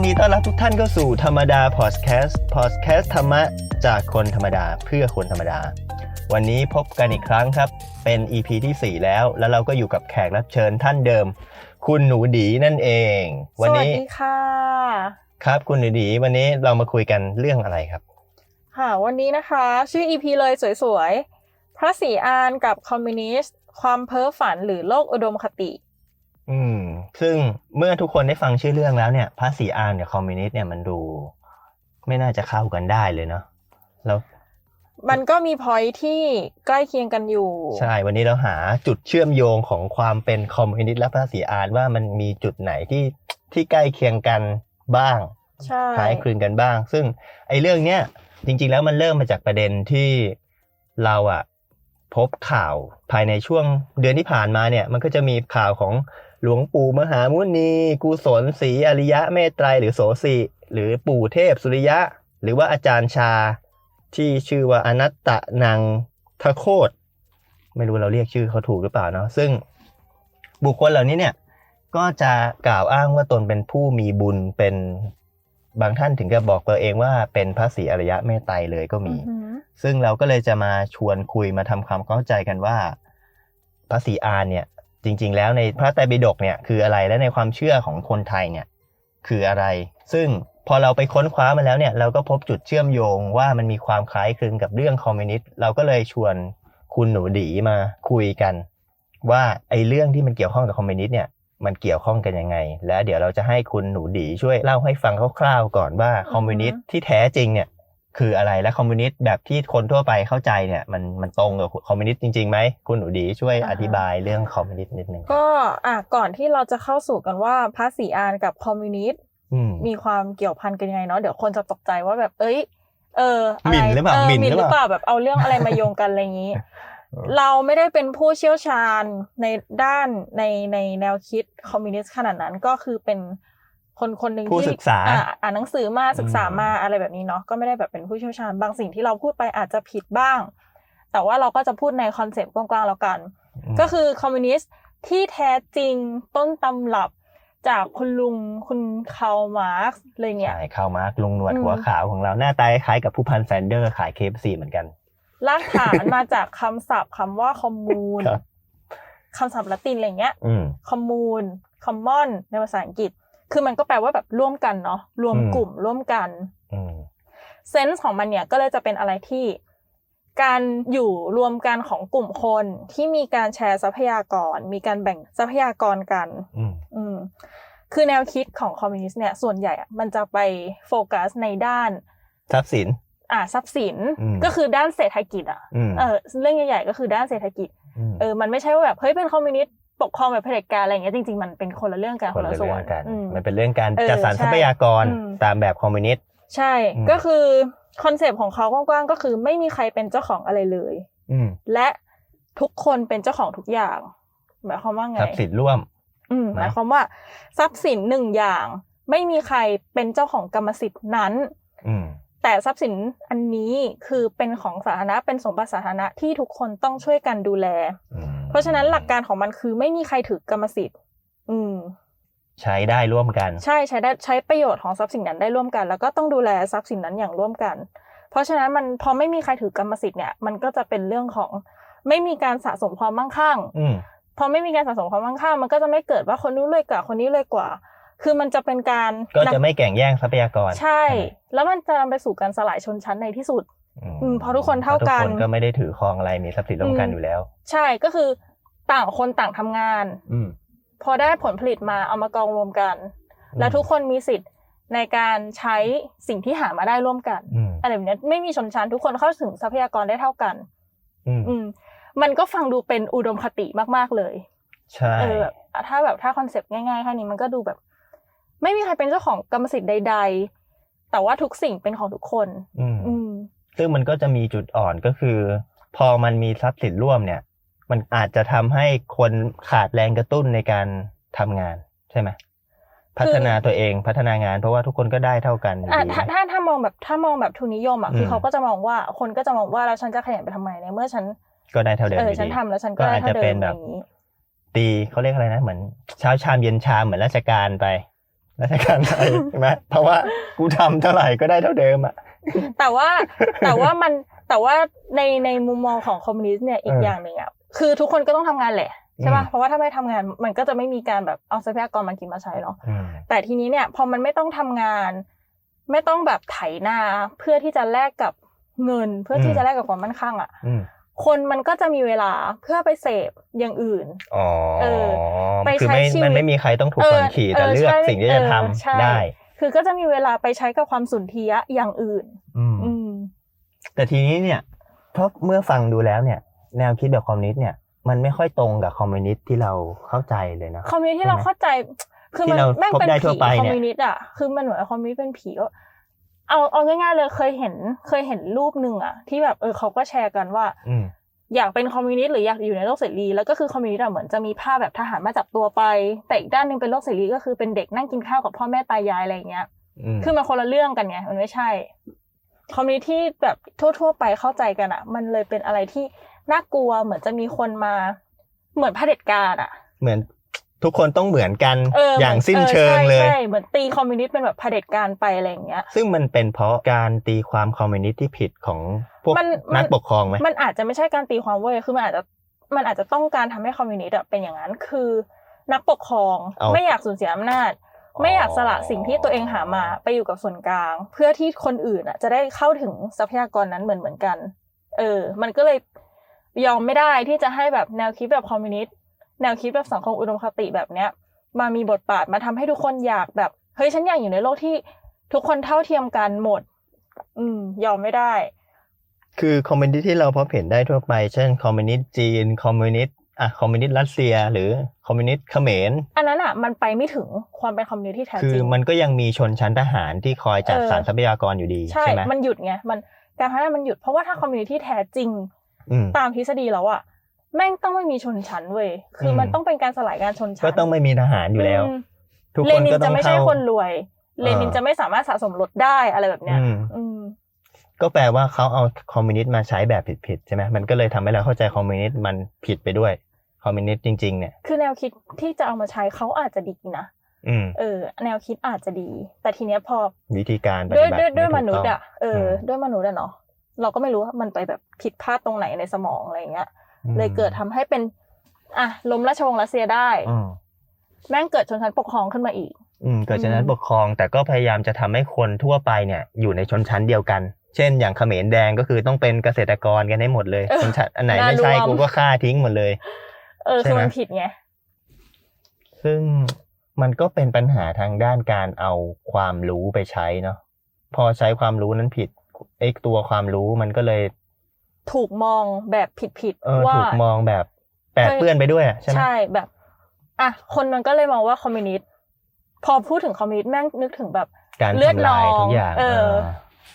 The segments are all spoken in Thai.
นดีต้อนรับทุกท่านเข้าสู่ธรรมดาพอดแคสต์พอดแคสต์ธรรมะจากคนธรรมดาเพื่อคนธรรมดา วันนี้พบกันอีกครั้งครับ เป็น EP ที่ 4 แล้ว แล้วเราก็อยู่กับแขกรับเชิญท่านเดิม คุณหนูดีนั่นเองสวันวัสนี้ดีค่ะ ครับคุณหนูดี วันนี้เรามาคุยกันเรื่องอะไรครับ ค่ะ วันนี้นะคะ ชื่อ EP เลยสวยๆ พระศรีอานกับคอมมิวนิสต์ ความเพ้อฝันหรือโลกอุดมคติ อืม ซึ่งเมื่อทุกคนได้ฟังชื่อเรื่องแล้วเนี่ยพระศรีอานกับคอมมิวนิสต์เนี่ยมันดู ไม่น่าจะเข้ากันได้เลยเนาะแล้ว มันก็มีพอยที่ใกล้เคียงกันอยู่ ใช่ วันนี้เราหาจุดเชื่อมโยงของความเป็นคอมมิวนิสต์และพระศรีอานว่ามันมีจุดไหนที่ที่ใกล้เคียงกันบ้างใช่คล้ายคลึงกันบ้าง ซึ่งไอ้เรื่องเนี้ยจริง ๆ แล้วมันเริ่มมาจากประเด็นที่เราอะพบข่าวภายในช่วงเดือนที่ผ่านมาเนี่ย มันก็จะมีข่าวของ หลวงปู่มหามุนีกุศลศรีอริยะเมตไตรหรือโสสิหรือปู่เทพสุริยะ หรือว่าอาจารย์ชา ที่ชื่อว่าอนัตตะนังทโคตไม่รู้เราเรียกชื่อเขาถูกหรือเปล่าเนาะซึ่งบุคคลเหล่านี้เนี่ยก็จะกล่าวอ้างว่าตนเป็นผู้มีบุญเป็นบางท่านถึงกับบอกตัวเองว่าเป็นพระศรีอริยะเมตไตรเลยก็มีอือหือซึ่งเราก็เลยจะมาชวนคุยมาทำความเข้าใจกันว่า พระศรีอานเนี่ย จริง ๆ แล้วในพระไตรปิฎกเนี่ยคืออะไรและในความเชื่อของคนไทยเนี่ยคืออะไร ซึ่งพอเราไปค้นคว้ามาแล้วเนี่ยเราก็พบจุดเชื่อมโยงว่ามันมีความคล้ายคลึงกับเรื่องคอมมิวนิสต์เราก็เลยชวนคุณหนูดีมาคุยกัน ว่าไอ้เรื่องที่มันเกี่ยวข้องกับคอมมิวนิสต์เนี่ยมันเกี่ยวข้องกันยังไง และเดี๋ยวเราจะให้คุณหนูดีช่วยเล่าให้ฟังคร่าวๆก่อนว่าคอมมิวนิสต์ที่แท้จริงเนี่ย คืออะไรและคอมมิวนิสต์แบบที่คนทั่วไปเข้าใจเนี่ยมันมันตรงกับคอมมิวนิสต์จริงๆไหมคุณหนูดีช่วยอธิบายเรื่องคอมมิวนิสต์นิดนึงก็อะก่อนที่เราจะเข้าสู่กันว่าพระศรีอานกับคอมมิวนิสต์อืมมีความเกี่ยวพันกันยังไงเนาะเดี๋ยวคนจะตกใจว่าแบบเอ้ย เอออะหมิ่นหรือเปล่าออหมิ่นหมิ่นหหรือรือเปเปล่าล่าแบบเอาเรื่องอะไรมาโยงกันอะไรอย่างนี้เออเราไม่ได้เป็นผู้เชี่ยวชาญในด้านในในแนวคิดคอมมิวนิสต์ขนาดนั้นก็คือเป็น คนคนหนึ่งผู้ที่ศึกษาอะอ่านหนังสือมาศึกษาอืมมาอะไรแบบนี้เนาะก็ไม่ได้แบบเป็นผู้เชี่ยวชาญบางสิ่งที่เราพูดไปอาจจะผิดบ้าง แต่ว่าเราก็จะพูดในคอนเซปต์กว้างๆแล้วกันมก็คือคอมมิวนิสต์ที่แท้จริงต้นตำรับจากคุณลุงคุณคาร์ลมาร์กซ์เลยเนี่ยใช่เข้ามาร์คลุงหนวดอืมหัวขาวของเราหน้าตาคล้ายกับผู้พันแซนเดอร์ขายเคฟซีเหมือนกันรากฐานมาจากคำศัพท์คำว่าคอมมูนครับคำศัพท์ละตินอะไรเงี้ยอืมคอมมูนคอมมอนในภาษาอังกฤษ คือมันก็แปลว่าแบบร่วมกันเนาะรวมอืมกลุ่มร่วมกันอืมเซนส์ของมันเนี่ยก็เลยจะเป็นอะไรที่การอยู่รวมกันของกลุ่มคนที่มีการแชร์ทรัพยากร มีการแบ่งทรัพยากรกันอืมอืมคือแนวคิดของคอมมิวนิสต์เนี่ยส่วนใหญ่อะมันจะไปโฟกัสในด้าน ทรัพย์สิน อ่าทรัพย์สินอืมก็คือด้านเศรษฐกิจอะอืมเออเรื่องใหญ่ๆก็คือด้านเศรษฐกิจมเออมันไม่ใช่ว่าแบบเฮ้ยเป็นคอมมิวนิสต์ ปกครองแบบเผด็จการอะไรอย่างเงี้ยจริงๆมันเป็นคนละเรื่องกันคคนนละละส่เรื่วอนงกันอืมมันเป็นเรื่องการเออจัดสรรใช่ทรัพยากรอืมตามแบบคอมมิวนิสต์ใช่อืมก็คือคอนเซปต์ของเขากว้างๆก็คือไม่มีใครเป็นเจ้าของอะไรเลยอืมและทุกคนเป็นเจ้าของทุกอย่างหมายความว่าไงทรัพย์สินร่วมอืมนะหมายความว่าทรัพย์สินหนึ่งอย่าง ไม่มีใครเป็นเจ้าของกรรมสิทธิ์นั้นอืมแต่ทรัพย์สินอันนี้คือเป็นของสาธารณะเป็นสมบัติสาธารณะที่ทุกคนต้องช่วยกันดูแลอืม เพราะฉะนั้นหลักการของมันคือไม่มีใครถือกรรมสิทธิ์ อืม ใช้ได้ร่วมกัน ใช่ใช้ได้ใช้ประโยชน์ของทรัพย์สินนั้นได้ร่วมกัน แล้วก็ต้องดูแลทรัพย์สินนั้นอย่างร่วมกัน เพราะฉะนั้นมันพอไม่มีใครถือกรรมสิทธิ์เนี่ยมันก็จะเป็นเรื่องของไม่มีการสะสมความมั่งคั่งอืมพอไม่มีการสะสมความมั่งคั่งมันก็จะไม่เกิดว่าคนนู้นรวยกว่าคนนี้รวยกว่า คือมันจะเป็นการก็จะไม่แข่งแย่งทรัพยากร ใช่ แล้วมันจะนำไปสู่การสลายชนชั้นในที่สุดมอืม เพราะทุกคนเท่ากันพระทุกคนก็ไม่ได้ถือครองอะไรมีทรัพย์สินร่วมกันอยู่แล้ว ใช่ก็คือต่างคนต่างทำงาน อืมพอได้ผลผลิตมาเอามากองรวมกัน แล้วทุกคนมีสิทธิ์ในการใช้สิ่งที่หามาได้ร่วมกันอืมอะไรแบบเนี้ยไม่มีชนชั้นทุกคนเข้าถึงทรัพยากรได้เท่ากันอืมอืมมันก็ฟังดูเป็นอุดมคติมาก ๆเลยใช่เออแบบถ้าแบบถ้าคอนเซปต์ง่ายๆแค่นี้มันก็ดูแบบ ไม่มีใครเป็นเจ้าของกรรมสิทธิ์ใด ๆ แต่ว่าทุกสิ่งเป็นของทุกคน อืมอืม ซึ่งมันก็จะมีจุดอ่อนก็คือ พอมันมีทรัพย์สินร่วมเนี่ย มันอาจจะทำให้คนขาดแรงกระตุ้นในการทำงานใช่ไหมพัฒนาตัวเองพัฒนางาน เพราะว่าทุกคนก็ได้เท่ากันอยู่อะดีถ้านะถ้าถ้ามองแบบถ้ามองแบบทุนนิยมอะคือมเขาก็จะมองว่าคนก็จะมองว่าแล้วฉันจะขยันไปทำไมในเมื่อฉันก็ได้เท่าเดิมเอออยู่ฉันดีทำแล้วฉันก็ก็ได้อาจเท่าจะเดิเป็มนอแบบย่างนี้ตีเขาเรียกอะไรนะเหมือนเช้าชามเย็นชามเหมือนราชการไปรัชกาลไทยใช่ไหมเพราะว่ากูทำเท่าไหร่ก็ได้เท่าเดิมอะ แต่ว่าแต่ว่ามันแต่ว่าในในมุมมองของคอมมิวนิสต์เนี่ยอีกเออออย่างหนึ่งอะคือทุกคนก็ต้องทำงานแหละใช่ป่ะอืมเพราะว่าถ้าไม่ทำงานมันก็จะไม่มีการแบบเอาทรัพยากรมากินมาใช้เนาะอืมแต่ทีนี้เนี่ยพอมันไม่ต้องทำงาน ไม่ต้องแบบไถนาเพื่อที่จะแลกกับเงิน เพื่อที่จะแลกกับความมั่นคงอะอืมคนมันก็จะมีเวลาเพื่อไปเสพอย่างอื่นอ๋อเออไปคือใช้ไม่ชีวิตมันไม่มีใครต้องถูกเออคนขี่แต่เออเลือกใช่สิ่งที่จะเออทำใช่ได้ คือก็จะมีเวลาไปใช้กับความสุนทรียะอย่างอื่นอืมอืมแต่ทีนี้เนี่ย เพราะเมื่อฟังดูแล้วเนี่ย แนวคิดแบบคอมมิวนิสต์เนี่ยมันไม่ค่อยตรงกับคอมมิวนิสต์ที่เราเข้าใจเลยนะคอมมิวนิสต์ที่เราเข้าใจ คือมันที่เราแม่งพบเป็นได้ทั่ผีวไปคอมเนี่ยมิวนิสต์อะคือมันเหมือนคอมมิวนิสต์เป็นผีก็เอาเอาง่ายๆเลยเคยเห็นเคยเห็นรูปหนึ่งอะ ที่แบบเออเขาก็แชร์กันว่า อืมอยากเป็นคอมมิวนิสต์หรืออยากอยู่ในโลกเสรีแล้วก็คือคอมมิวนิสต์อะเหมือนจะมีภาพแบบทหารมาจับตัวไป แต่อีกด้านหนึ่งเป็นโลกเสรีก็คือเป็นเด็กนั่งกินข้าวกับพ่อแม่ตายายอะไรอย่างเงี้ยอืมคือมันคนละเรื่องกันไงมันไม่ใช่ คอมมิวนิสต์ที่แบบทั่ว ๆ ไปเข้าใจกันอะ มันเลยเป็นอะไรที่น่ากลัวเหมือนจะมีคนมาเหมือนเผด็จการอะ เหมือนทุกคนต้องเหมือนกันเอออย่างหมืสิ้นเชิงเลยใช่ใช่ เหมือนตีคอมมิวนิสต์เป็นแบบเผด็จการไปอะไรอย่างเงี้ย ซึ่งมันเป็นเพราะการตีความคอมมิวนิสต์ที่ผิดของ พวกมันมันนักปกครองไหมมันอาจจะไม่ใช่การตีความเว้ยคือมันอาจจะมันอาจจะต้องการทำให้คอมมิวนิสต์อะเป็นอย่างนั้นคือ นักปกครองเอาไม่อยากสูญเสียอำนาจ ไม่อยากสละสิ่งที่ตัวเองหามาไปอยู่กับส่วนกลาง เพื่อที่คนอื่นอะจะได้เข้าถึงทรัพยากรนั้นเหมือนเหมือนกัน เออ มันก็เลยยอมไม่ได้ที่จะให้แบบแนวคิดแบบคอมมิวนิสต์แนวคิดแบบสังคมอุดมคติแบบเนี้ย มามีบทบาทมาทำให้ทุกคนอยากแบบเฮ้ยฉันอยากอยู่ในโลกที่ทุกคนเท่าเทียมกันหมด อืม ยอมไม่ได้ คือคอมมิวนิสต์ที่เราพบเห็นได้ทั่วไป เช่นคอมมิวนิสต์จีน คอมมิวนิสต์อะคอมมิวนิสต์รัสเซีย หรือคอมมิวนิสต์เขมรอันนั้นอะมันไปไม่ถึงความเป็นคอมมิวนิสต์ที่แท้คือจริงมันก็ยังมีชนชั้นทหารที่คอยจัดเออสรรทรัพยากรอยู่ดีใช่ใช่ไหมมันหยุดไงมันการพัฒนามันหยุดเพราะว่าถ้าคอมมิวนิสต์ที่แท้จริงอืมตามทฤษฎีแล้วอะแม่งต้องไม่มีชนชั้นเว้ยคืออมมันต้องเป็นการสลายการชนชั้นก็ต้องไม่มีทหารอยู่แล้วมทุกเลคนนินก็ต้จะองไม่ใช่เข้าคนรวยเลนินเออจะไม่สามารถสะสมรถได้อะไรแบบเนี้ยอืมอืม ก็แปลว่าเขาเอาคอมมิวนิสต์มาใช้แบบผิดๆใช่ไหมมันก็เลยทำให้เราเข้าใจคอมมิวนิสต์มันผิดไปด้วยคอมมิวนิสต์จริงๆเนี่ยคือแนวคิดที่จะเอามาใช้เขาอาจจะดีนะอืมเออ แนวคิดอาจจะดี แต่ทีเนี้ยพอวิธีการปด้วยฏิบัติด้วยด้วยไถูมกนุษย์ต้งอะเอออมด้วยมนุษย์อะเนาะเราก็ไม่รู้ว่ามันไปแบบผิดพลาดตรงไหนในสมองอะไรเงี้ยอืมเลยเกิดทำให้เป็น อะล้มราชวงศ์รัสเซียได้อืมแม่งเกิดชนชั้นปกครองขึ้นมาอีก อืมเกิดจากนั้นอืมปกครอง แต่ก็พยายามจะทำให้คนทั่วไปเนี่ย อยู่ในชนชั้นเดียวกัน เช่นอย่างเขมรแดงก็คือต้องเป็นเกษตรกรกันให้หมดเลยเออชนชั้นอันไหนน่าไม่ใช่รวมกูก็ฆ่าทิ้งหมดเลย เออใช่คือไหมมันผิดไงซึ่งมันก็เป็นปัญหาทางด้านการเอาความรู้ไปใช้เนาะพอใช้ความรู้นั้นผิดไอ้ตัวความรู้มันก็เลย ถูกมองแบบผิดผิดๆเออว่าถูกมองแบบแปดเปื้อนไปด้วยอะใช่ไหมใช่แบบอะคนมันก็เลยมองว่าคอมมิวนิสต์พอพูดถึงคอมมิวนิสต์แม่งนึกถึงแบบการเลือดทำลายนองทุกอย่างเออเออ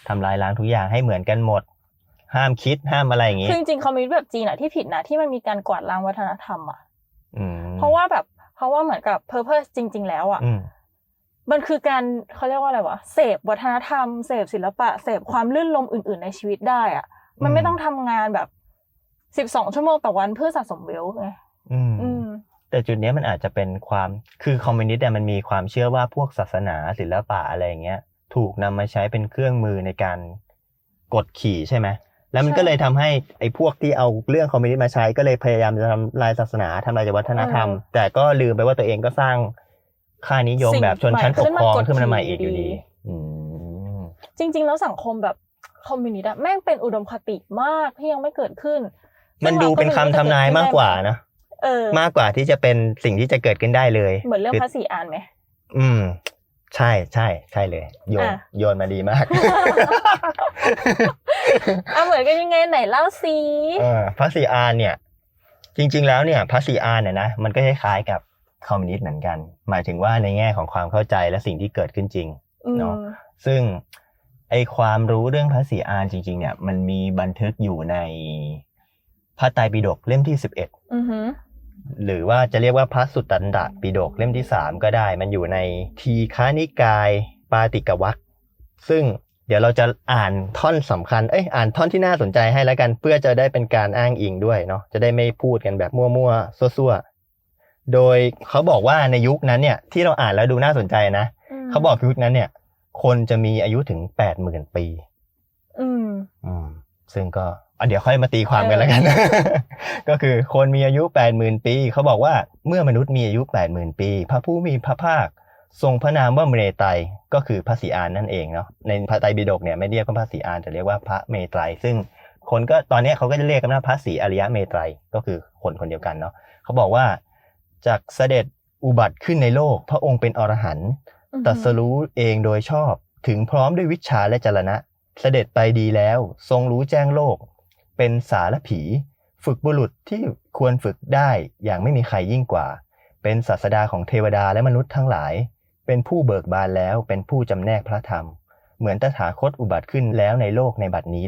ทำลายล้างทุกอย่างให้เหมือนกันหมด ห้ามคิดห้ามอะไรอย่างงี้คือจริงๆคอมมิวนิสต์แบบจีนอะที่ผิดนะที่มันมีการกวาดล้างวัฒนธรรมอะอืมเพราะว่าแบบเพราะว่าเหมือนกับเพอร์เพสจริง ๆ แล้วอะอืมมันคือการเขาเรียกว่าอะไรวะเสพวัฒนธรรมเสพศิลปะเสพความลื่นลมอื่น ๆ ในชีวิตได้อะมันไม่อืมต้องทำงานแบบสิบสองชั่วโมงต่อวันเพื่อสะสมเวลไงอืมอืมแต่จุดเนี้ยมันอาจจะเป็นความคือคอมมิวนิสต์เนี่ยมันมีความเชื่อว่าพวกศาสนาศิลปะอะไรอย่างเงี้ย ถูกนำมาใช้เป็นเครื่องมือในการกดขี่ใช่ไหมแล้วมันใช่ก็เลยทำให้ไอ้พวกที่เอาเรื่องคอมมิวนิสต์มาใช้ก็เลยพยายามจะทำลายศาสนาทำลายวัฒนธรรม แต่ก็ลืมไปว่าตัวเองก็สร้างค่านิยมแบบชนชั้นปกครองขึ้นมาใหม่อีกอยู่ดีอืมจริง ๆ แล้วสังคมแบบคอมมิวนิสต์อะแม่งเป็นอุดมคติมากที่ยังไม่เกิดขึ้น มันดูเป็นคำทำนายมากกว่านะเออมากกว่าที่จะเป็นสิ่งที่จะเกิดขึ้นได้เลย เหมือนเรื่องคืภาษีอ่านไหมอืม ใช่ใช่ใช่เลย โยนอะ โยนมาดีมากอะเหมือนกันยังไงไหนเล่าซีเออพระศรีอานเนี่ย จริง ๆ แล้วเนี่ยพระศรีอานเนี่ยนะมันก็คล้ายๆกับคอมมิวนิสต์เหมือนกัน หมายถึงว่าในแง่ของความเข้าใจและสิ่งที่เกิดขึ้นจริง อืม เนาะ ซึ่งไอความรู้เรื่องพระศรีอานจริง ๆ เนี่ย มันมีบันทึกอยู่ในพระไตรปิฎกเล่มที่สิบเอ็ด อือหือ หรือว่าจะเรียกว่าพระสุตตันตปิฎกเล่มที่สามก็ได้ มันอยู่ในทีฆานิกายปาติกวัคซึ่งเดี๋ยวเราจะอ่านท่อนสำคัญ เอ้ย อ่านท่อนที่น่าสนใจให้แล้วกัน เพื่อจะได้เป็นการอ้างอิงด้วยเนาะ จะได้ไม่พูดกันแบบมั่วๆ ซั่วๆ โดยเขาบอกว่าในยุคนั้นเนี่ย ที่เราอ่านแล้วดูน่าสนใจนะอืมเขาบอกยุคนั้นเนี่ย คนจะมีอายุถึงแปดหมื่นปี อืม อืม ซึ่งก็อะ เดี๋ยวค่อยมาตีความกันแล้วกัน ก็คือคนมีอายุแปดหมื่นปี เขาบอกว่าเมื่อมนุษย์มีอายุแปดหมื่นปี พระผู้มีพระภาค ทรงพระนามว่าเมตไตรก็คือพระศรีอานนั่นเองเนาะในพระไตรปิฎกเนี่ยไม่เรียกว่าพระศรีอานแต่เรียกว่าพระเมตไตรซึ่งคนก็ตอนเนี้ยเขาก็จะเรียกกันว่าพระศรีอริยเมตไตรก็คือคนคนเดียวกันเนาะเขาบอกว่าจากเสด็จอุบัติขึ้นในโลก พระองค์เป็นอรหันต์ตรัสรู้เองโดยชอบ ถึงพร้อมด้วยวิชาและจรณะ เสด็จไปดีแล้ว ทรงรู้แจ้งโลก เป็นสารผี ฝึกบุรุษที่ควรฝึกได้อย่างไม่มีใครยิ่งกว่า เป็นศาสดาของเทวดาและมนุษย์ทั้งหลาย เป็นผู้เบิกบานแล้วเป็นผู้จำแนกพระธรรม เหมือนตถาคตอุบัติขึ้นแล้วในโลกในบัดนี้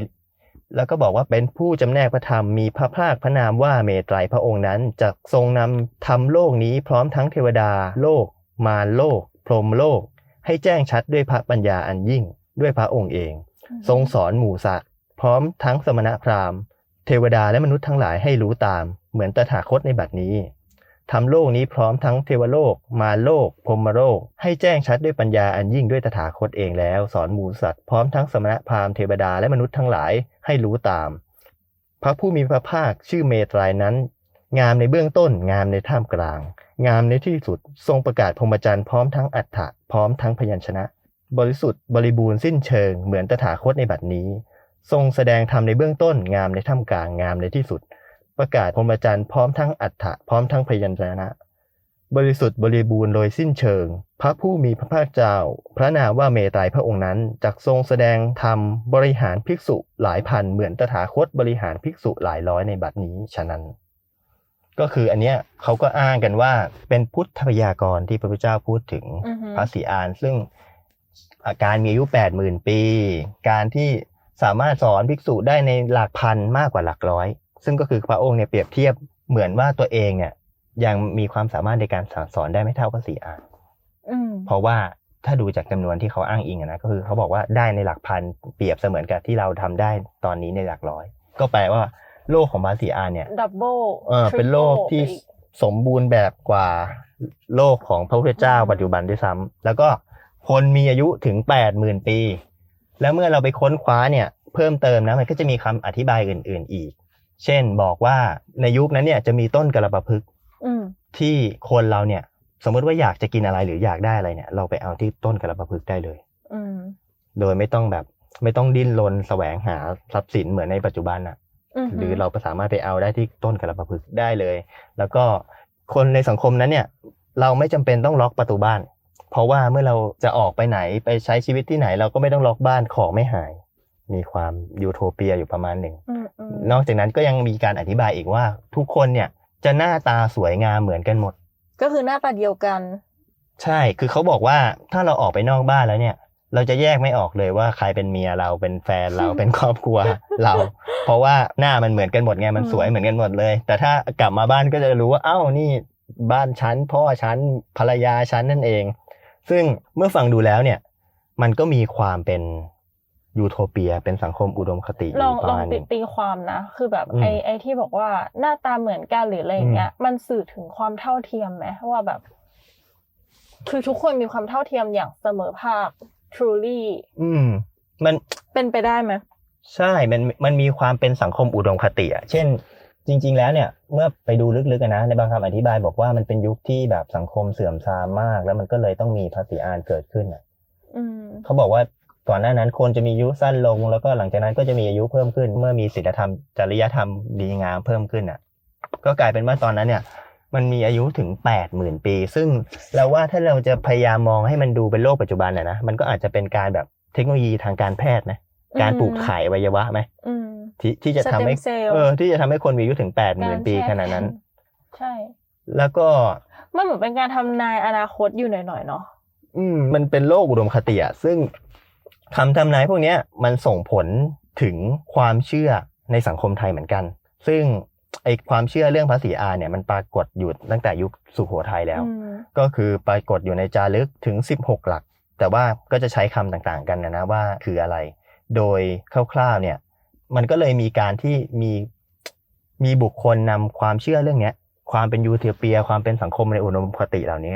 แล้วก็บอกว่าเป็นผู้จำแนกพระธรรมมีพระภาคพระนามว่าเมตไตรพระองค์นั้นจะทรงนำทำโลกนี้พร้อมทั้งเทวดาโลก มารโลก พรหมโลก ให้แจ้งชัดด้วยพระปัญญาอันยิ่งด้วยพระองค์เอง ทรงสอนหมู่สัตว์ พร้อมทั้งสมณะพราหมณ์ เทวดาและมนุษย์ทั้งหลายให้รู้ตาม เหมือนตถาคตในบัดนี้ทำโลกนี้พร้อมทั้งเทวโลก มารโลกพรมโลก ให้แจ้งชัดด้วยปัญญาอันยิ่งด้วยตถาคตเองแล้ว สอนหมูสัตว์พร้อมทั้งสมณพราหมณ์เทวดาและมนุษย์ทั้งหลายให้รู้ตาม พระผู้มีพระภาคชื่อเมตรายนั้น งามในเบื้องต้น งามในท่ามกลาง งามในที่สุด ทรงประกาศพรหมจรรย์พร้อมทั้งอัฏฐะพร้อมทั้งพยัญชนะ บริสุทธิ์บริบูรณ์สิ้นเชิง เหมือนตถาคตในบัดนี้ ทรงแสดงธรรมในเบื้องต้นงามในท่ามกลางงามในที่สุด ประกาศพรหมจรรย์พร้อมทั้งอัฏฐะพร้อมทั้งพยัญชนะ บริสุทธิ์บริบูรณ์โดยสิ้นเชิง พระผู้มีพระภาคเจ้า พระนามว่าเมตไตรพระองค์นั้นจักทรงแสดงธรรมบริหารภิกษุหลายพันเหมือนตถาคตบริหารภิกษุหลายร้อยในบัดนี้ฉะนั้น ก็คืออันเนี้ยเขาก็อ้างกันว่าเป็นพุทธพยากรณ์ที่พระพุทธเจ้าพูดถึงอือฮึพระศรีอานซึ่งอาการมีอายุแปดหมื่นปี การที่ สามารถสอนภิกษุได้ในหลักพันมากกว่าหลักร้อย ซึ่งก็คือพระองค์เนี่ยเปรียบเทียบเหมือนว่าตัวเองเนี่ยยังมีความสามารถในการสั่งสอนได้ไม่เท่าพระศรีอานอืมเพราะว่าถ้าดูจากจำนวนที่เขาอ้างอิงอะนะก็คือเขาบอกว่าได้ในหลักพันเปรียบเสมือนกับที่เราทำได้ตอนนี้ในหลักร้อย ก็แปลว่าโลกของพระศรีอานเนี่ยดับเบิลเออเป็นโลกที่สมบูรณ์แบบกว่าโลกของพระพุทธเจ้าปัจจุบันด้วยซ้ำแล้วก็คนมีอายุถึงแปดหมื่นปี แล้วเมื่อเราไปค้นคว้าเนี่ยเพิ่มเติมนะมันก็จะมีคำอธิบายอื่น ๆอีก เช่นบอกว่าในยุคนั้นเนี่ยจะมีต้นกระบะพึกษ์อืมที่คนเราเนี่ย สมมติว่าอยากจะกินอะไรหรืออยากได้อะไรเนี่ย เราไปเอาที่ต้นกระบะพึกษ์ได้เลยอืมโดยไม่ต้องแบบไม่ต้องดิ้นรนแสวงหาทรัพย์สินเหมือนในปัจจุบันอะมหรือเราสามารถไปเอาได้ที่ต้นกระปะพึกษ์ได้เลย แล้วก็คนในสังคมนั้นเนี่ย เราไม่จำเป็นต้องล็อกประตูบ้าน เพราะว่าเมื่อเราจะออกไปไหนไปใช้ชีวิตที่ไหน เราก็ไม่ต้องล็อกบ้านของไม่หาย มีความยูโทเปียอยู่ประมาณหนึ่งอืมอืมนอกจากนั้นก็ยังมีการอธิบายอีกว่า ทุกคนเนี่ยจะหน้าตาสวยงามเหมือนกันหมด ก็คือหน้าตาเดียวกัน ใช่คือเขาบอกว่าถ้าเราออกไปนอกบ้านแล้วเนี่ย เราจะแยกไม่ออกเลยว่าใครเป็นเมียเราเป็นแฟนเราเป็นครอบครัวเรา เพราะว่าหน้ามันเหมือนกันหมดไงมันสวยอืมเหมือนกันหมดเลย แต่ถ้ากลับมาบ้านก็จะรู้ว่าเอ้านี่บ้านฉันพ่อฉันภรรยาฉันนั่นเอง ซึ่งเมื่อฟังดูแล้วเนี่ย มันก็มีความเป็นยูโทเปียเป็นสังคมอุดมคติอลองยู่ประลองมาณหตีนึ่งตีความนะ คือแบบอืมไอไอที่บอกว่าหน้าตาเหมือนกันหรืออะไรอย่างเงี้ย มันสื่อถึงความเท่าเทียมไหมว่าแบบ คือทุกคนมีความเท่าเทียมอย่างเสมอภาค truly อืม มันเป็นไปได้ไหมใช่ มันมันมีความเป็นสังคมอุดมคติอะ เช่น จริง ๆ แล้วเนี่ยเมื่อไปดูลึกๆอะนะในบางคำอธิบายบอกว่ามันเป็นยุคที่แบบสังคมเสื่อมทรามมาก แล้วมันก็เลยต้องมีภาษีอานเกิดขึ้นอะอืมเขาบอกว่าก่อนหน้านั้นคนจะมีอายุสั้นลง แล้วก็หลังจากนั้นก็จะมีอายุเพิ่มขึ้น เมื่อมีศีลธรรมจริยธรรมดีงามเพิ่มขึ้นอะ ก็กลายเป็นว่าตอนนั้นเนี่ย มันมีอายุถึงแปดหมื่นปี ซึ่งเราว่าถ้าเราจะพยายามมองให้มันดูเป็นโลกปัจจุบันน่ะนะมันก็อาจจะเป็นการแบบเทคโนโลยีทางการแพทย์ไหมการปลูกถ่ายอวัยวะไหมอืม ที่ที่จะทำให้สเต็มเซลล์เออที่จะทำให้คนมีอายุถึงแปดหมื่นปีขนาดนั้น ใช่ แล้วก็มันเหมือนเป็นการทำนายอนาคตอยู่หน่อยๆเนาะอืมมันเป็นโลกอุดมคติอะซึ่งคำทำนายพวกเนี้ยมันส่งผลถึงความเชื่อในสังคมไทยเหมือนกัน ซึ่งไอความเชื่อเรื่องภาษีอาเนี่ยมันปรากฏอยู่ตั้งแต่ยุคสุโขทัยแล้วอืมก็คือปรากฏอยู่ในจารึกถึง 16 หลัก แต่ว่าก็จะใช้คำต่างๆกันนะนะว่าคืออะไร โดยคร่าวๆเนี่ย มันก็เลยมีการที่มีมีบุคคลนำความเชื่อเรื่องเนี้ย ความเป็นยูเทเปีย ความเป็นสังคมในอุดมคติเหล่านี้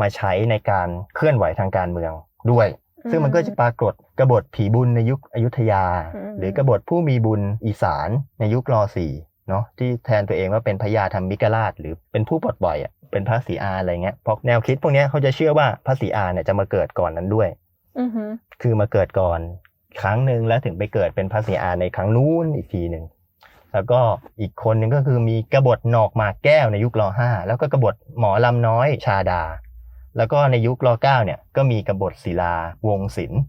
มาใช้ในการเคลื่อนไหวทางการเมืองด้วย ซึ่งมันก็จะปรากฏกบฏผีบุญในยุคอยุธยาอืมหรือกบฏผู้มีบุญอีสานในยุครอสี่เนาะที่แทนตัวเองว่าเป็นพญาธรรมิกราช หรือเป็นผู้ปลดปล่อยอะเป็นพระศรีอาอะไรเงี้ยเพราะแนวคิดพวกเนี้ยเขาจะเชื่อว่าพระศรีอาเนี่ยจะมาเกิดก่อนนั้นด้วยอือหือคือมาเกิดก่อน ครั้งหนึ่งแล้วถึงไปเกิดเป็นพระศรีอานในครั้งนู้นอีกทีหนึ่งแล้วก็อีกคนหนึ่งก็คือมีกบฏหนอกหมากแก้วในยุครห้าแล้วก็กบฏหมอลำน้อยชาดา แล้วก็ในยุครเก้าเนี่ยก็มีกบฏศิลาวงศิลป์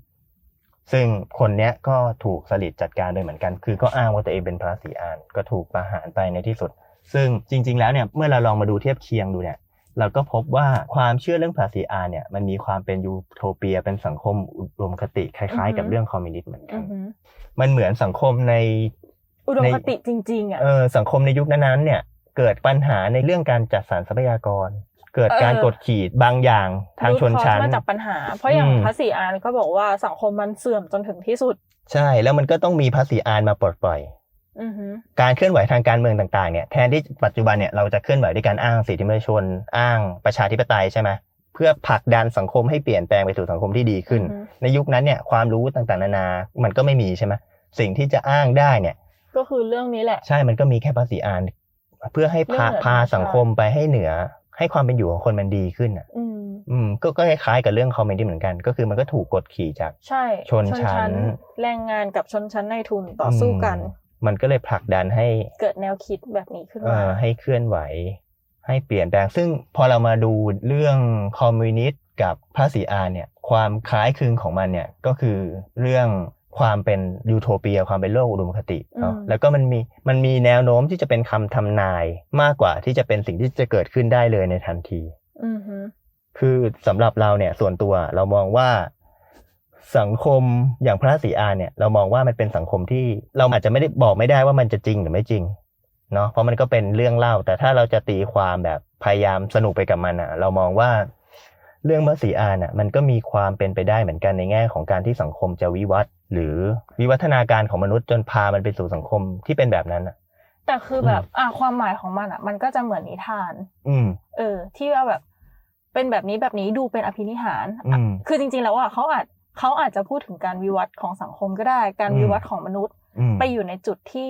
ซึ่งคนเนี้ยก็ถูกสลิดจัดการโดยเหมือนกัน คือก็อ้างว่าตัวเองเป็นพระศรีอานก็ถูกประหารไปในที่สุด ซึ่งจริง ๆ แล้วเนี่ยเมื่อเราลองมาดูเทียบเคียงดูเนี่ย เราก็พบว่าความเชื่อเรื่องภาษีอาเนี่ยมันมีความเป็นยูโทเปียเป็นสังคมอุดมคติคล้ายๆ กับเรื่องคอมมิวนิสต์เหมือนกัอืนอหือมันเหมือนสังคมในอุดมคติจริงๆอะเออสังคมในยุคนั้นๆเนี่ยเกิดปัญหาในเรื่องการจัดสรรทรัพยากร เกิดการเออกดขี่บางอย่างทางชนชั้นรูทคอสมาจากปัญหา เพราะอย่างอืมพระศรีอานก็บอกว่าสังคมมันเสื่อมจนถึงที่สุด ใช่แล้วมันก็ต้องมีภาษีอานมาปลดปล่อยอือหือ การเคลื่อนไหวทางการเมืองต่างๆเนี่ยแทนที่ปัจจุบันเนี่ยเราจะเคลื่อนไหวด้วยการอ้างสิทธิมนุษยชน อ้างประชาธิปไตยใช่ไหมเพื่อผลักดันสังคมให้เปลี่ยนแปลงไปสู่สังคมที่ดีขึ้นอือฮึในยุคนั้นเนี่ยความรู้ต่างๆ นานา มันก็ไม่มีใช่ไหมสิ่งที่จะอ้างได้เนี่ย ก็คือเรื่องนี้แหละ ใช่มันก็มีแค่ภาษีอาน เพื่อให้พาเรื่องเหนือพาสังคมไปให้เหนือ ให้ความเป็นอยู่ของคนมันดีขึ้นอะ อืมอืมก็ก็คล้ายๆกับเรื่องคอมเมดี้เหมือนกัน ก็คือมันก็ถูกกดขี่จากใช่ชนชั้น แรงงานกับชนชั้นในทุนต่อสู้กันอื มมันก็เลยผลักดันให้เกิดแนวคิดแบบนี้ขึ้นเอ่มาอให้เคลื่อนไหว ให้เปลี่ยนแปลง ซึ่งพอเรามาดูเรื่องคอมมิวนิสต์กับพระศรีอานเนี่ย ความคล้ายคลึงของมันเนี่ยก็คือเรื่องความเป็นยูโทเปียความเป็นโลกอุดมคติเนาะอืมแล้วก็มันมีมันมีแนวโน้มที่จะเป็นคำทำนายมากกว่าที่จะเป็นสิ่งที่จะเกิดขึ้นได้เลยในทันทีอือหือคือสำหรับเราเนี่ยส่วนตัวเรามองว่า สังคมอย่างพระศรีอานเนี่ยเรามองว่ามันเป็นสังคมที่เราอาจจะไม่ได้บอกไม่ได้ว่ามันจะจริงหรือไม่จริงเนาะเพราะมันก็เป็นเรื่องเล่า แต่ถ้าเราจะตีความแบบพยายามสนุกไปกับมันอะ เรามองว่าเรื่องพระศรีอานอะมันก็มีความเป็นไปได้เหมือนกันในแง่ของการที่สังคมจะวิวัฒน์หรือวิวัฒนาการของมนุษย์จนพามันไปสู่สังคมที่เป็นแบบนั้นอะแต่คือแบบอะความหมายของมันอะ มันก็จะเหมือนนิทาน อืม เออ ที่ว่าแบบเป็นแบบนี้แบบนี้ดูเป็นอภินิหารอืมคือจริงๆแล้วอะเขาอาจ เขาอาจจะพูดถึงการวิวัฒน์ของสังคมก็ได้ การอืมวิวัฒน์ของมนุษย์อืมไปอยู่ในจุดที่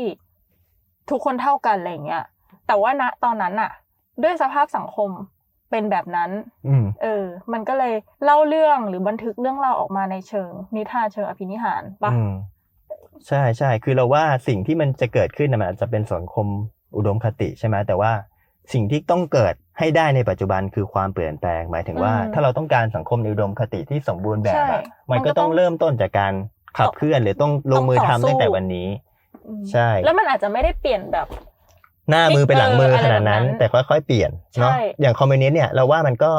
ทุกคนเท่ากันอะไรอย่างเงี้ย แต่ว่าณตอนนั้นอะด้วยสภาพสังคมเป็นแบบนั้นอืมเออ มันก็เลยเล่าเรื่องหรือบันทึกเรื่องราวออกมาในเชิง นิทานเชิงอภินิหารปะอืมใช่ใช่คือเราว่าสิ่งที่มันจะเกิดขึ้นนะมันอาจจะเป็นสังคมอุดมคติใช่ไหมแต่ว่า สิ่งที่ต้องเกิดให้ได้ในปัจจุบันคือความเปลี่ยนแปลงหมายถึงว่า ถ้าเราต้องการสังคมในอุดมคติที่สมบูรณ์แบบใช่อะมันก็ต้องเริ่มต้นจากการขับเคลื่อนหรือต้องลงมือทำตั้งแต่วันนี้อืมใช่ แล้วมันอาจจะไม่ได้เปลี่ยนแบบ หน้ามือเป็นหลังมือเออขนาดนั้นอะไรแบบนั้น แต่ค่อยๆเปลี่ยนเนาะใช่อย่างคอมมิวนิสต์เนี่ยเราว่ามันก็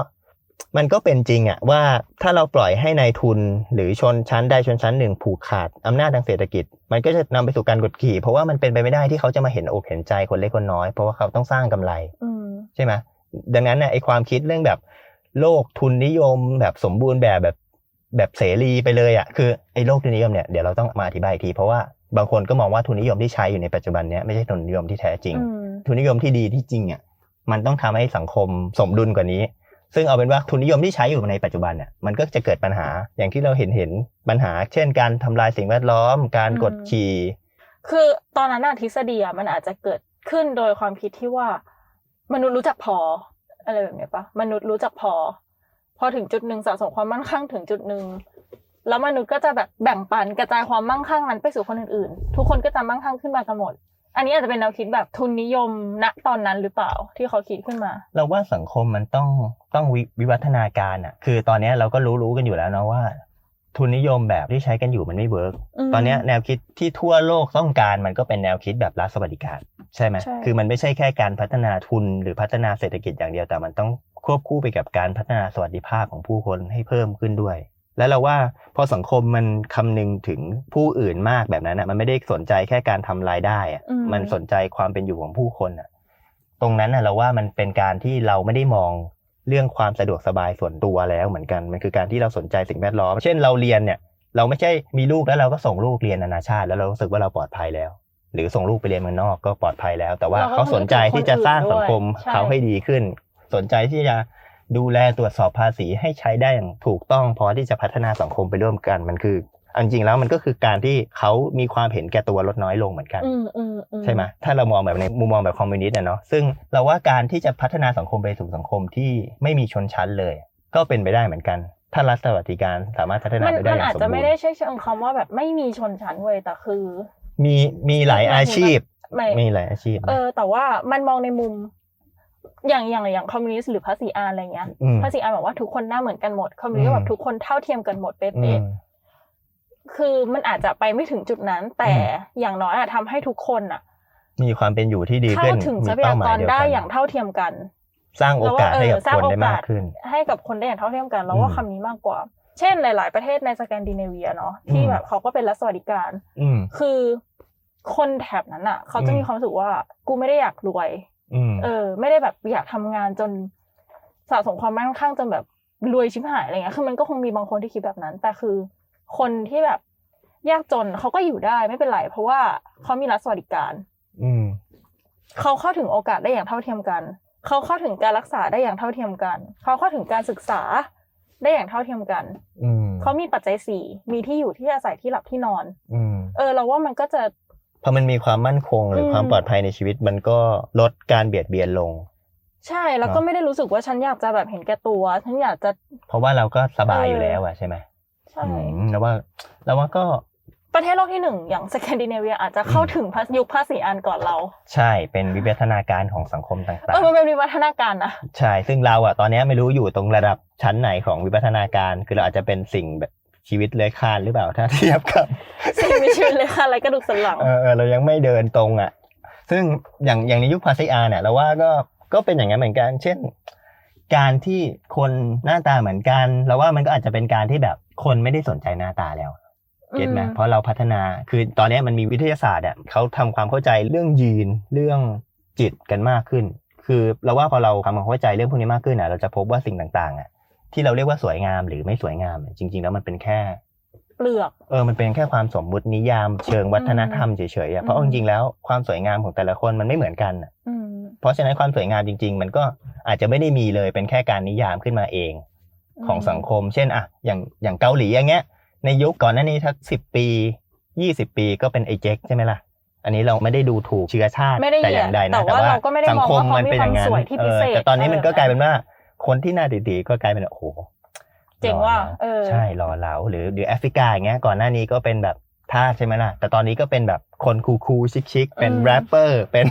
มันก็เป็นจริงอะว่าถ้าเราปล่อยให้ในายทุนหรือชนชั้นใดชนชั้นหนึ่งผูกขาดอำนาจทางเศรษฐกิจ มันก็จะนำไปสู่การกดขี่ เพราะว่ามันเป็นไปไม่ได้ที่เขาจะมาเห็นอกเห็นใจคนเล็กคนน้อย เพราะว่าเขาต้องสร้างกำไรอืมใช่ไหมดังนั้นเนี่ยไอความคิดเรื่องแบบโลกทุนนิยมแบบสมบูรณ์แบบแบบแบบเสรีไปเลยอะคือไอโลกทุนนิยมเนี่ยเดี๋ยวเราต้องมาอธิบายอีกที เพราะว่าบางคนก็มองว่าทุนนิยมที่ใช้อยู่ในปัจจุบันเนี้ยไม่ใช่ทุนนิยมที่แท้จริงอืมทุนนิยมที่ดีที่จริงอะมันต้องทำให้สังคมสมดุลกว่านี้ ซึ่งเอาเป็นว่าทุนนิยมที่ใช้อยู่ในปัจจุบันเนี่ยมันก็จะเกิดปัญหาอย่างที่เราเห็นเห็นปัญหา เช่น การทำลายสิ่งแวดล้อม การกดขี่ คือตอนนั้นทฤษฎีอะมันอาจจะเกิดขึ้นโดยความคิดที่ว่า มนุษย์รู้จักพออะไรแบบนี้ปะมนุษย์รู้จักพอ พอถึงจุดหนึ่งสะสมความมั่งคั่งถึงจุดหนึ่งแล้วมนุษย์ก็จะแบบแบ่งปันกระจายความมั่งคั่งนั้นไปสู่คนอื่นๆ ทุกคนก็จะมั่งคั่งขึ้นมากันหมด อันนี้อาจจะเป็นแนวคิดแบบทุนนิยมณตอนนั้นหรือเปล่าที่เขาคิดขึ้นมา เราว่าสังคมมันต้องต้องวิวิวัฒนาการอะ คือตอนเนี้ยเราก็รู้รู้กันอยู่แล้วนะว่า ทุนนิยมแบบที่ใช้กันอยู่มันไม่เวิร์กมตอนเนี้ยแนวคิดที่ทั่วโลกต้องการมันก็เป็นแนวคิดแบบรัฐสวัสดิการ ใช่ไหมใช่คือมันไม่ใช่แค่การพัฒนาทุนหรือพัฒนาเศรษฐกิจอย่างเดียวแต่มันต้องควบคู่ไปกับการพัฒนาสวัสดิภาพของผู้คนให้เพิ่มขึ้นด้วย แล้วเราว่าพอสังคมมันคำนึงถึงผู้อื่นมากแบบนั้นอะ มันไม่ได้สนใจแค่การทำรายได้อะอืมมันสนใจความเป็นอยู่ของผู้คนอะ ตรงนั้นน่ะเราว่ามันเป็นการที่เราไม่ได้มองเรื่องความสะดวกสบายส่วนตัวแล้วเหมือนกันมันคือการที่เราสนใจสิ่งแวดล้อม เช่นเราเรียนเนี่ย เราไม่ใช่มีลูกแล้วเราก็ส่งลูกเรียนนานาชาติ แล้วเรารู้สึกว่าเราปลอดภัยแล้ว หรือส่งลูกไปเรียนเมืองนอกก็ปลอดภัยแล้ว แต่ว่าเราก็เขาสนใจที่จะสร้างสังคมใช่เขาให้ดีขึ้น สนใจที่จะ ดูแลตรวจสอบภาษีให้ใช้ได้อย่างถูกต้องพอที่จะพัฒนาสังคมไปร่วมกันมันคือเอาจริงๆแล้วมันก็คือการที่เขามีความเห็นแก่ตัวลดน้อยลงเหมือนกันอืมอืมอืมใช่ไหมถ้าเรามองแบบในมุมมองแบบคอมมิวนิสต์อะเนาะซึ่งเราว่าการที่จะพัฒนาสังคมไปสู่สังคมที่ไม่มีชนชั้นเลย ก็เป็นไปได้เหมือนกัน ถ้ารัฐสวัสดิการสามารถพัฒนามันไปได้มันอย่าอาจงสมจะบูไม่รได้ณ์ใช่เชิงคำว่าแบบไม่มีชนชั้นเว้ยแต่คือ มีมีหลายอาชีพไม่มีหลายอาชีพนะเออแต่ว่ามันมองในมุม อย่างอย่างอย่างคอมมิวนิสต์หรือภาษีอาร์อะไรเงี้ยอืมภาษีอาร์แบบว่าทุกคนหน้าเหมือนกันหมดคอมมิวนิสต์อืมแบบทุกคนเท่าเทียมกันหมดเป๊อืะมๆคือมันอาจจะไปไม่ถึงจุดนั้น แต่อืมอย่างน้อยอะทำให้ทุกคนอะมีความเป็นอยู่ที่ดีเข้าขึ้นถึงมีทรัพยาเป้าหมากยรเดียวได้กันอย่างเท่าเทียมกัน สร้างโอกาสให้กับเออสร้างคนได้โอกาสมากขึ้น ให้กับคนได้อย่างเท่าเทียมกันเราว่าอืมคำนี้มากกว่า เช่นหลาย ๆ ประเทศในสแกนดิเนเวียเนาะที่อืมแบบเขาก็เป็นรัฐสวัสดิการอืมคือคนแถบนั้นอะเขาจะอืมมีความรู้สึกว่ากูไม่ได้อยากรวยอืม เออ ไม่ได้แบบอยากทำงานจนสะสมความมั่งคั่งจนแบบรวยชิบหายอะไรเงี้ย คือมันก็คงมีบางคนที่คิดแบบนั้น แต่คือคนที่แบบยากจนเขาก็อยู่ได้ไม่เป็นไรเพราะว่าเขามีรัฐสวัสดิการ อืมเขาเข้าถึงโอกาสได้อย่างเท่าเทียมกัน เขาเข้าถึงการรักษาได้อย่างเท่าเทียมกัน เขาเข้าถึงการศึกษาได้อย่างเท่าเทียมกันอืมเขามีปัจจัยสี่ มีที่อยู่ที่อาศัยที่หลับที่นอนอืมเออ เราว่ามันก็จะ พอมันมีความมั่นคงหรืออมความปลอดภัยในชีวิต มันก็ลดการเบียดเบียนลง ใช่แล้วก็เนอะไม่ได้รู้สึกว่าฉันอยากจะแบบเห็นแก่ตัว ฉันอยากจะ เพราะว่าเราก็สบายเออออยู่แล้วอะใช่ไหมใช่อืมแล้วว่าแล้วว่าก็ประเทศโลกที่หนึ่งอย่างสแกนดิเนเวียอาจจะเข้าถึงภายุคภาษีอันก่อนเรา ใช่เป็นวิวัฒนาการของสังคมต่างเออมันเป็นวิวัฒนาการนะๆใช่ซึ่งเราอะตอนนี้ไม่รู้อยู่ตรงระดับชั้นไหนของวิวัฒนาการ คือเราอาจจะเป็นสิ่งแบบ ชีวิตเลื้อยคลานหรือเปล่าถ้าเทียบกับสิ่งมีชีวิตเลยค่ะอะไรกระดูกสันหลังเออเออเรายังไม่เดินตรงอะ ซึ่งอย่างอย่างในยุคพาซิอาเนี่ยเราว่าก็ก็เป็นอย่างนั้นเหมือนกัน เช่น การที่คนหน้าตาเหมือนกันเราว่ามันก็อาจจะเป็นการที่แบบคนไม่ได้สนใจหน้าตาแล้วเก็ตไหมอืมเพราะเราพัฒนาคือตอนนี้มันมีวิทยาศาสตร์อะเขาทำความเข้าใจเรื่องยีนเรื่องจิตกันมากขึ้น คือเราว่าพอเราทำความเข้าใจเรื่องพวกนี้มากขึ้นอะ เราจะพบว่าสิ่งต่างๆอะ ที่เราเรียกว่าสวยงามหรือไม่สวยงามเนี่ยจริง ๆ แล้วมันเป็นแค่เปลือกเออมันเป็นแค่ความสมมุตินิยามเชิงวัฒนธรรมเฉยๆอะเพราะอืมเอาจริงๆแล้วความสวยงามของแต่ละคนมันไม่เหมือนกันอะอืมเพราะฉะนั้นความสวยงามจริง ๆ มันก็อาจจะไม่ได้มีเลยเป็นแค่การนิยามขึ้นมาเองของสังคม เช่นอะอย่างอย่างเกาหลีอย่างเงี้ย ในยุคก่อนหน้านี้ทักสิบปียี่สิบปีก็เป็นไอเจ็กใช่ไหมล่ะอันนี้เราไม่ได้ดูถูกเชื้อชาติไม่ได้แต่อย่างใดนะแต่ว่าเราก็ไม่ได้สังคมมองว่ามันเป็นอย่างนั้นเขามีความสวยที่พิเศษออแต่ตอนนี้มันก็อะไรแบบนั้นกลายเป็นว่า คนที่หน้าดีๆก็กลายเป็นโอ้โหเจ๋งว่ะหล่อเหลาเออใช่หล่อเหลาหรือหรือแอฟริกาอย่างเงี้ยก่อนหน้านี้ก็เป็นแบบทาสใช่ไหมล่ะ แต่ตอนนี้ก็เป็นแบบคนคูลๆชิคๆเป็นอืมแรปเปอร์เป็น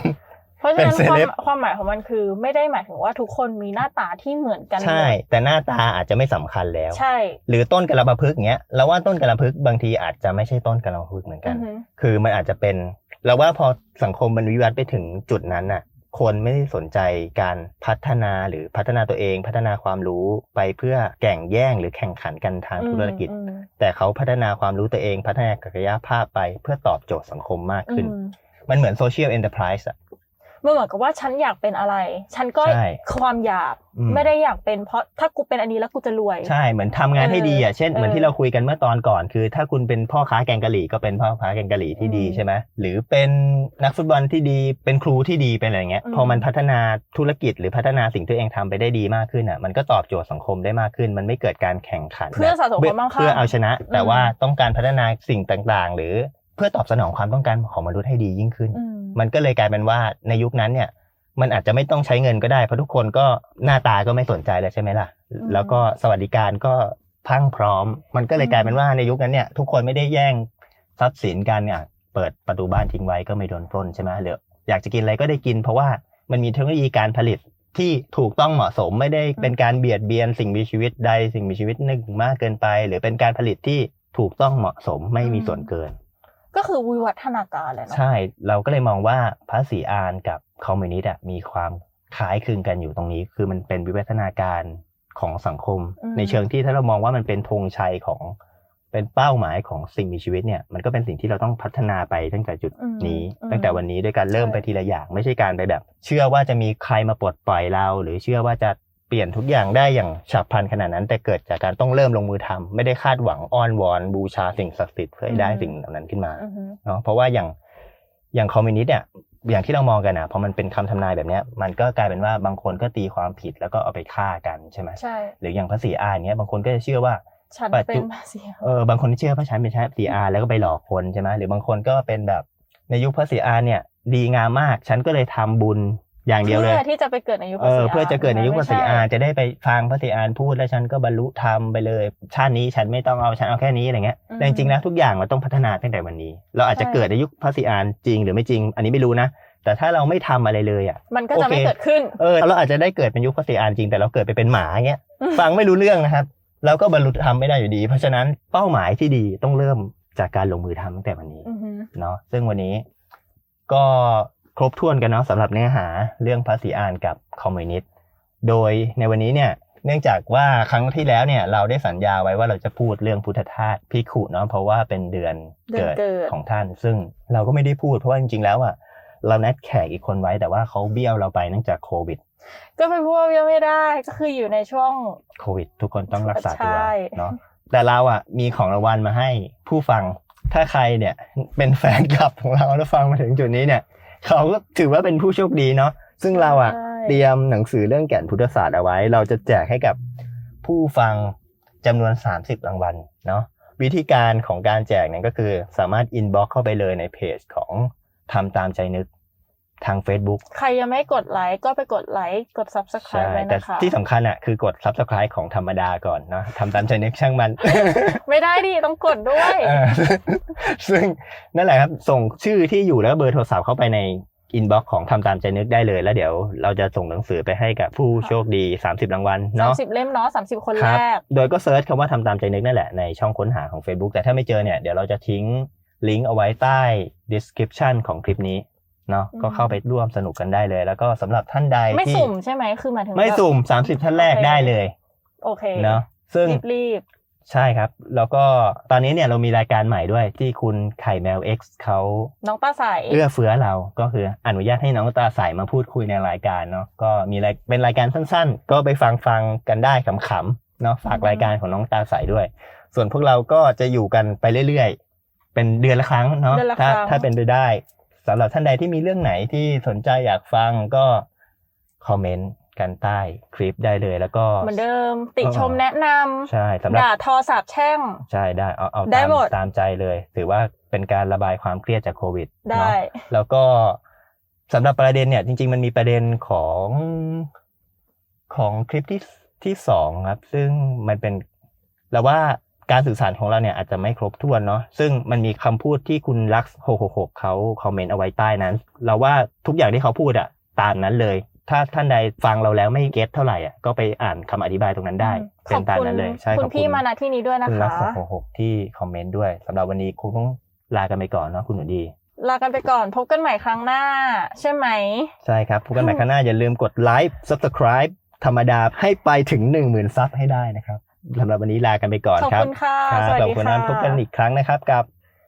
เพราะฉะนั้นเป็นความ celeb ความหมายของมันคือไม่ได้หมายถึงว่าทุกคนมีหน้าตาที่เหมือนกันหมดใช่ แต่หน้าตาอาจจะไม่สำคัญแล้ว ใช่ หรือต้นกระบะพึกษ์เงี้ยเราว่าต้นกระพึกษ์บางทีอาจจะไม่ใช่ต้นกระบะพึกษ์เหมือนกัอืนอฮึคือมันอาจจะเป็นเราว่าพอสังคมมันวิวัฒน์ไปถึงจุดนั้นน่ะ คนไม่ได้สนใจการพัฒนาหรือพัฒนาตัวเอง พัฒนาความรู้ไปเพื่อแข่งแย่งหรือแข่งขันกันทางธุรกิจอืมแต่เขาพัฒนาความรู้ตัวเองพัฒนาศักยภาพไปเพื่อตอบโจทย์สังคมมากอืขึ้นมมันเหมือนโซเชียลเอ็นเตอร์ไพรส์อะ มันเหมือนกับว่าฉันอยากเป็นอะไร ฉันก็ใช่ความอยากอืมไม่ได้อยากเป็นเพราะถ้ากูเป็นอันนี้แล้วกูจะรวย ใช่เหมือนทำงานให้ดีอะเช่นเออเหมือนที่เราคุยกันเมื่อตอนก่อน คือ ถ้าคุณเป็นพ่อค้าแกงกะหรี่ก็เป็นพ่อค้าแกงกะหรี่ที่ดีอืมใช่ไหมหรือเป็นนักฟุตบอลที่ดีเป็นครูที่ดีเป็นอะไรเงี้ยอืมพอมันพัฒนาธุรกิจหรือพัฒนาสิ่งที่ตัวเองทำไปได้ดีมากขึ้นอะมันก็ตอบโจทย์สังคมได้มากขึ้น มันไม่เกิดการแข่งขัน เพื่อสะสมความมั่งคั่งเพื่อเอาชนะ แต่อืมว่าต้องการพัฒนาสิ่งต่างๆ หรือเพื่อตอบสนองความต้องการของมนุษย์ให้ดียิ่งขึ้นอืมมันก็เลยกลายเป็นว่าในยุคนั้นเนี่ย มันอาจจะไม่ต้องใช้เงินก็ได้เพราะทุกคนก็หน้าตาก็ไม่สนใจแล้วใช่ไหมล่ะ แล้วก็สวัสดิการก็พรังพร้อม มันก็เลยกลายเป็นว่าในยุคนั้นเนี่ย ทุกคนไม่ได้แย่งทรัพย์สินกันเนี่ยเปิดประตูบ้านทิ้งไว้ก็ไม่โดนปล้นใช่ไหมหรืออยากจะกินอะไรก็ได้กิน เพราะว่ามันมีเทคโนโลยีการผลิตที่ถูกต้องเหมาะสมไม่ได้เป็นการเบียดเบียนสิ่งมีชีวิตใดสิ่งมีชีวิตหนึ่งมากเกินไป หรือเป็นการผลิตที่ถูกต้องเหมาะสมไม่มีส่วนเกิน ก็คือวิวัฒนาการแหละเนาะใช่เราก็เลยมองว่าภาษีอานกับคอมมิวนิสต์อะมีความคล้ายคลึงกันอยู่ตรงนี้ คือมันเป็นวิวัฒนาการของสังคม ในเชิงที่ถ้าเรามองว่ามันเป็นธงชัยของเป็นเป้าหมายของสิ่งมีชีวิตเนี่ยมันก็เป็นสิ่งที่เราต้องพัฒนาไปตั้งแต่จุดอืมนี้อืมตั้งแต่วันนี้ด้วยการเริ่มใช่ไปทีละอย่าง ไม่ใช่การไปแบบ เชื่อว่าจะมีใครมาปลดปล่อยเรา หรือเชื่อว่าจะ เปลี่ยนทุกอย่างได้อย่างฉับพลันขนาดนั้น แต่เกิดจากการต้องเริ่มลงมือทำไม่ได้คาดหวังอ้อนวอนบูชาสิ่งศักดิ์สิทธิ์เพื่อให้ได้สิ่งเหล่านั้นขึ้นมาอือฮึเนาะเพราะว่าอย่างอย่างคอมมิวนิสต์เนี่ยอย่างที่เรามองกันอะพอมันเป็นคำทำนายแบบเนี้ยมันก็กลายเป็นว่าบางคนก็ตีความผิดแล้วก็เอาไปฆ่ากันใช่ไหมใช่หรืออย่างพระศรีอานเนี้ยบางคนก็จะเชื่อว่าฉันปัจจุเป็นภาษีเออบางคนเชื่อพระชันเป็นพระศรีอานแล้วก็ไปหลอกคนใช่ไหมหรือบางคนก็เป็นแบบในยุคพระศรีอานเนี่ย ดีงามมาก ฉันก็เลยทำบุญ อย่างเดียวเลยเพื่อที่จะไปเกิดในยุคเออเพื่อจะเกิดในยุคพระศรีอานไม่ใช่จะได้ไปฟังพระศรีอานพูดแล้วฉันก็บรรลุธรรมไปเลย ชาตินี้ฉันไม่ต้องเอาฉันเอาแค่นี้อะไรเงี้ยแต่จริงๆนะทุกอย่างมันต้องพัฒนาตั้งแต่วันนี้ เราอาจจะเกิดในยุคพระศรีอานจริง หรือไม่จริง อันนี้ไม่รู้นะแต่ถ้าเราไม่ทำอะไรเลยอะ มันก็จะไม่โอเคเกิดขึ้น เออเราอาจจะได้เกิดเป็นยุคพระศรีอานจริง แต่เราเกิดไปเป็นหมาเงี้ยอืมฟังไม่รู้เรื่องนะครับเราก็บรรลุธรรมไม่ได้อยู่ดี เพราะฉะนั้นเป้าหมายที่ดีต้องเริ่มจากการลงมือทำตั้งแต่วันนี้อือฮึเนาะซึ่งวันนี้ก็ ครบถ้วนกันเนาะสำหรับเนื้อหาเรื่องภาษีอานกับคอมมิวนิสต์โดยในวันนี้เนี่ยเนื่องจากว่าครั้งที่แล้วเนี่ยเราได้สัญญาไว้ว่าเราจะพูดเรื่องพุทธทาสพิกขุเนาะเพราะว่าเป็นเดือนเดือนเกิดเกิดของท่าน ซึ่งเราก็ไม่ได้พูดเพราะว่าจริงๆแล้วอะเรานัดแขกอีกคนไว้แต่ว่าเขาเบี้ยวเราไปเนื่องจากโควิด ก็เป็นพวกยังไม่ได้ก็คืออยู่ในช่วงโควิด ทุกคนต้องรักษาตัวใช่เนาะแต่เราอะมีของรางวัลมาให้ผู้ฟังถ้าใครเนี่ยเป็นแฟนคลับของเราแล้วฟังมาถึงจุดนี้เนี่ย เขาก็ถือว่าเป็นผู้โชคดีเนาะซึ่งเราอะใช่เตรียมหนังสือเรื่องแก่นพุทธศาสตร์เอาไว้ เราจะแจกให้กับผู้ฟังจำนวน 30 รางวัลเนาะวิธีการของการแจกเนี่ยก็คือสามารถอินบ็อกเข้าไปเลยในเพจของทำตามใจนึก ทาง Facebook ใครยังไม่กดไลค์ก็ไปกดไลค์กดใช่ subscribe ไว้แต่นะคะที่สำคัญอะคือกด Subscribe ของธรรมดาก่อนเนาะทำตามใจนึกช่างมัน ไม่ได้ดิต้องกดด้วย เออซึ่งนั่นแหละครับส่งชื่อที่อยู่แล้วก็เบอร์โทรศัพท์เข้าไปในอินบ็อกของทำตามใจนึกได้เลย แล้วเดี๋ยวเราจะส่งหนังสือไปให้กับผู้โชคดี 30 รางวัลสามเนาะสิบเล่มเนาะสามสิบคนคแรรับก โดยก็เซิร์ชคำว่าทำตามใจนึกนั่นแหละในช่องค้นหาของ Facebook แต่ถ้าไม่เจอเนี่ยเดี๋ยวเราจะทิ้งลิงก์เอาไว้ใต้ description ของคลิปนี้ เนาะอืมก็เข้าไปร่วมสนุกกันได้เลย แล้วก็สำหรับท่านใดไม่ที่สุ่มใช่ไหมคือหมายถึงไม่แบบสุ่ม 30 ท่านแรกโอเคได้เลย โอเคเนาะซึ่งรีบรีบใช่ครับ แล้วก็ตอนนี้เนี่ยเรามีรายการใหม่ด้วยที่คุณไข่แมว X เขาๆน้องตาใสเอื้อเฟื้อเราก็คืออนุญาตให้น้องตาใสมาพูดคุยในรายการเนาะก็มีรายเป็นรายการสั้นๆ ก็ไปฟังฟังๆกันได้ขำๆเนาะฝากรายการของน้องตาใสด้วย ส่วนพวกเราก็จะอยู่กันไปเรื่อยๆ เป็นเดือนละครั้งเนาะเดือนละคถ้ารั้งถ้าเป็นไปได้ สำหรับท่านใดที่มีเรื่องไหนที่สนใจอยากฟังก็คอมเมนต์กันใต้คลิปได้เลยแล้วก็เหมือนเดิมติชมแนะนใช่สำหำรับด่าทอสาบแช่ง ใช่ได้เอาเอาได้ตามหมดตามใจเลย ถือว่าเป็นการระบายความเครียดจากโควิดได้เนาะแล้วก็สำหรับประเด็นเนี่ยจริง ๆ มันมีประเด็นของของคลิปที่ที่สองครับ ซึ่งมันเป็นเราว่า การสื่อสารของเราเนี่ยอาจจะไม่ครบถ้วนเนาะซึ่งมันมีคำพูดที่คุณลักซ์666เขาคอมเมนต์เอาไว้ใต้นั้น เราว่าทุกอย่างที่เขาพูดอะตามนั้นเลย ถ้าท่านใดฟังเราแล้วไม่เก็ตเท่าไหร่อะก็ไปอ่านคำอธิบายตรงนั้นได้ขเป็อนบตามคุณนั้นเลยใช่คุขณอบพี่มาณที่นี้ด้วยนะคุณรักคะสองหกที่คอมเมนต์ด้วยสำหรับวันนี้คงต้องลากันไปก่อนเนาะคุณหนูดีลากันไปก่อนพบกันใหม่ครั้งหน้า ใช่ไหม ใช่ครับ พบกันใหม่ครั้งหน้าอย่าลืมกดไลค์ subscribe ธรรมดาให้ไปถึง 1 0,000 ซับให้ได้นะครับ สำหรับวันนี้ลากันไปก่อนขอบครับคุณค่ะครับสวัสขอบดีคุณค่ะนั้นพบกันอีกครั้งนะครับกับ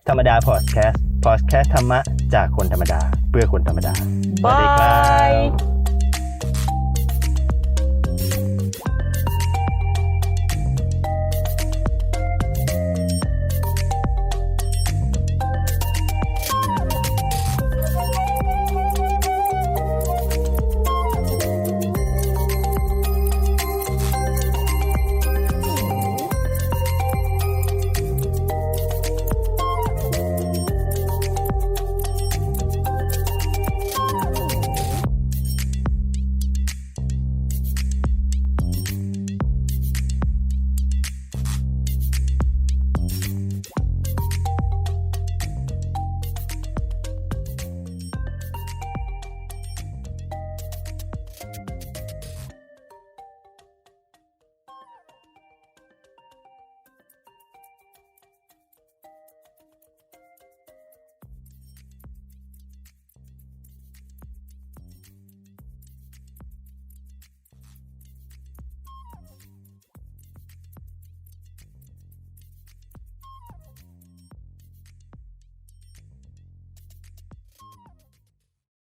ธรรมดาพอดแคสต์พอดแคสต์ธรรมะจากคนธรรมดา เพื่อคนธรรมดาสวัสดีครับาย